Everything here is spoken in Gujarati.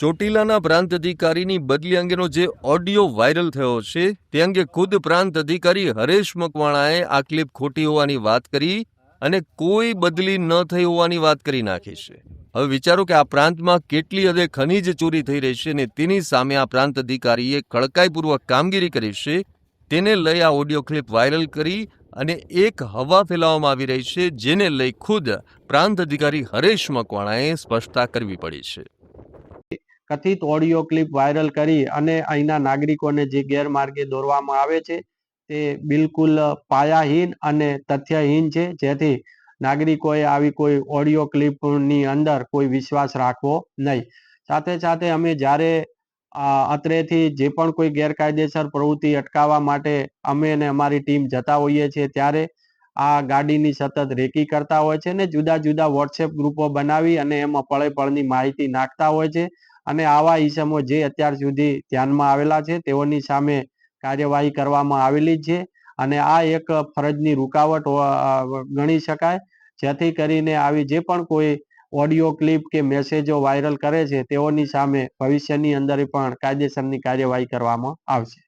ચોટીલાના પ્રાંત અધિકારીની બદલી અંગેનો જે ઓડિયો વાયરલ થયો છે, તે અંગે ખુદ પ્રાંત અધિકારી હરેશ મકવાણાએ આ ક્લિપ ખોટી હોવાની વાત કરી અને કોઈ બદલી ન થઈ હોવાની વાત કરી નાખી છે. હવે વિચારો કે આ પ્રાંતમાં કેટલી હદે ખનીજ ચોરી થઈ રહી છે અને તેની સામે આ પ્રાંત અધિકારીએ કડકાઈપૂર્વક કામગીરી કરી છે, તેને લઈ આ ઓડિયો ક્લિપ વાયરલ કરી અને એક હવા ફેલાવવામાં આવી રહી છે, જેને લઈ ખુદ પ્રાંત અધિકારી હરેશ મકવાણાએ સ્પષ્ટતા કરવી પડી છે. કથિત ઓડિયો ક્લિપ વાયરલ કરી અને અહીંના નાગરિકોને જે ગેરમાર્ગે દોરવામાં આવે છે, તે બિલકુલ પાયાહીન અને તથ્યહીન છે. જેથી નાગરિકોએ આવી કોઈ ઓડિયો ક્લિપની અંદર કોઈ વિશ્વાસ રાખવો નહીં. સાથે સાથે અમે જ્યારે અત્રેથી જે પણ કોઈ ગેરકાયદેસર પ્રવૃત્તિ અટકાવવા માટે અમે અને અમારી ટીમ જતા હોઈએ છીએ, ત્યારે આ ગાડીની સતત રેકી કરતા હોય છે ને જુદા જુદા વોટ્સએપ ગ્રુપો બનાવી અને એમાં પળે પળની માહિતી નાખતા હોય છે. અને આવા ઈસમો જે અત્યાર સુધી ધ્યાનમાં આવેલા છે, તેઓની સામે કાર્યવાહી કરવામાં આવેલી છે અને આ એક ફરજની રૂકાવટ ગણી શકાય. જેથી કરીને આવી જે પણ કોઈ ઓડિયો ક્લિપ કે મેસેજો વાયરલ કરે છે, તેઓની સામે ભવિષ્યની અંદર પણ કાયદેસરની કાર્યવાહી કરવામાં આવશે.